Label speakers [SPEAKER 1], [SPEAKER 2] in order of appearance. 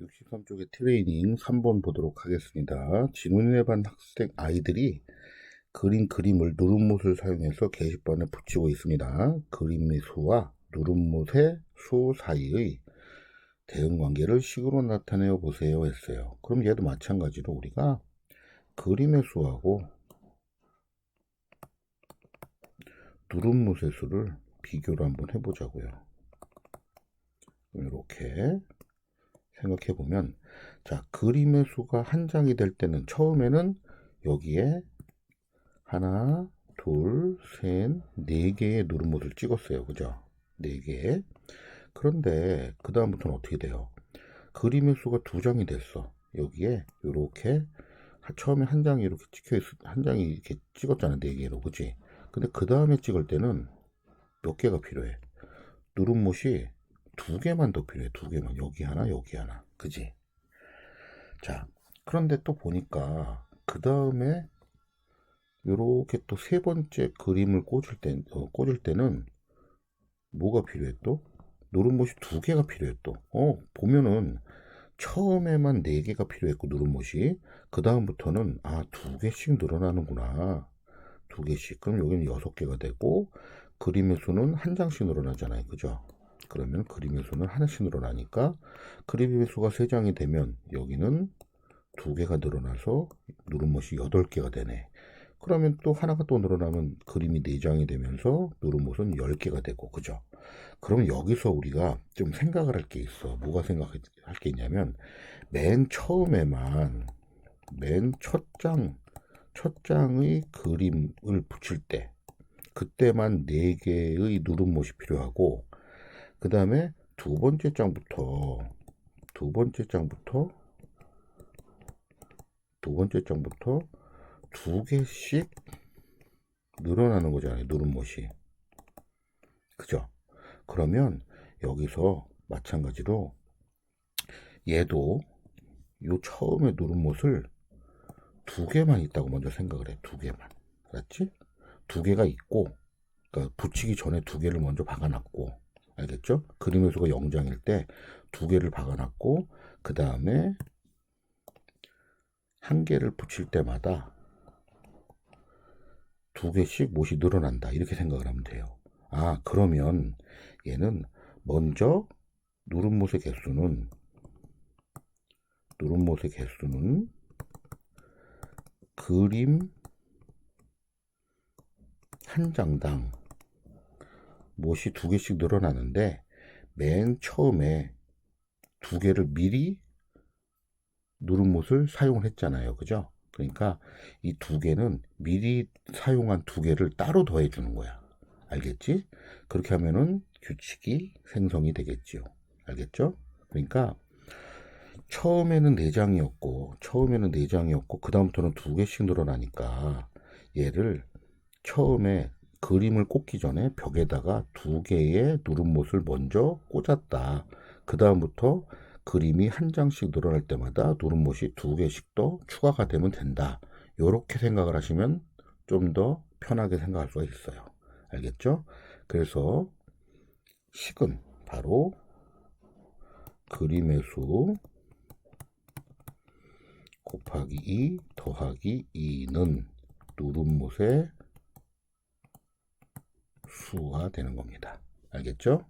[SPEAKER 1] 63쪽의 트레이닝 3번 보도록 하겠습니다. 지문에 반 학생 아이들이 그린 그림을 누름못을 사용해서 게시판에 붙이고 있습니다. 그림의 수와 누름못의 수 사이의 대응 관계를 식으로 나타내어 보세요 했어요. 그럼 얘도 마찬가지로 우리가 그림의 수하고 누름못의 수를 비교를 한번 해보자고요. 이렇게 생각해 보면 자 그림의 수가 한 장이 될 때는 처음에는 여기에 하나 둘셋네 개의 누름못을 찍었어요. 그죠? 네 개. 그런데 그 다음부터는 어떻게 돼요? 그림의 수가 두 장이 됐어. 여기에 이렇게 처음에 한 장이 이렇게 찍혀 있, 한 장이 이렇게 찍었잖아 네 개로. 그지 근데 그 다음에 찍을 때는 몇 개가 필요해? 누름못이 두 개만 더 필요해. 두 개만. 여기 하나, 여기 하나. 그지? 자, 그런데 또 보니까 그 다음에 이렇게 또 세 번째 그림을 꽂을 때, 어, 꽂을 때는 뭐가 필요해 또? 누름못이 두 개가 필요해 또. 어, 보면은 처음에만 네 개가 필요했고 누름못이 그 다음부터는 아 두 개씩 늘어나는구나. 두 개씩. 그럼 여기는 여섯 개가 되고 그림의 수는 한 장씩 늘어나잖아요. 그죠? 그러면 그림의 수는 하나씩 늘어나니까 그림의 수가 3장이 되면 여기는 두 개가 늘어나서 누름못이 8개가 되네. 그러면 또 하나가 또 늘어나면 그림이 4장이 되면서 누름못은 10개가 되고 그죠? 그럼 여기서 우리가 좀 생각을 할 게 있어. 뭐가 생각할 게 있냐면 맨 처음에만 맨 첫 장, 첫 장의 그림을 붙일 때 그때만 4개의 누름못이 필요하고 그 다음에 두 번째 장부터 두 번째 장부터 두 번째 장부터 두 개씩 늘어나는 거잖아요. 누름못이. 그죠? 그러면 여기서 마찬가지로 얘도 요 처음에 누름못을 두 개만 있다고 먼저 생각을 해. 두 개만. 알았지? 두 개가 있고 그러니까 붙이기 전에 두 개를 먼저 박아놨고 알겠죠? 그림의 수가 0장일 때 두 개를 박아놨고 그 다음에 한 개를 붙일 때마다 두 개씩 못이 늘어난다 이렇게 생각을 하면 돼요. 아 그러면 얘는 먼저 누름못의 개수는 누름못의 개수는 그림 한 장당 못이 두 개씩 늘어나는데 맨 처음에 두 개를 미리 누름못을 사용을 했잖아요. 그죠? 그러니까 이 두 개는 미리 사용한 두 개를 따로 더해 주는 거야. 알겠지? 그렇게 하면은 규칙이 생성이 되겠지요. 알겠죠? 그러니까 처음에는 4장이었고 처음에는 4장이었고 그 다음부터는 두 개씩 늘어나니까 얘를 처음에 그림을 꽂기 전에 벽에다가 두 개의 누름못을 먼저 꽂았다. 그 다음부터 그림이 한 장씩 늘어날 때마다 누름못이 두 개씩 더 추가가 되면 된다. 이렇게 생각을 하시면 좀 더 편하게 생각할 수가 있어요. 알겠죠? 그래서 식은 바로 그림의 수 곱하기 2 더하기 2는 누름못의 수가 되는 겁니다. 알겠죠?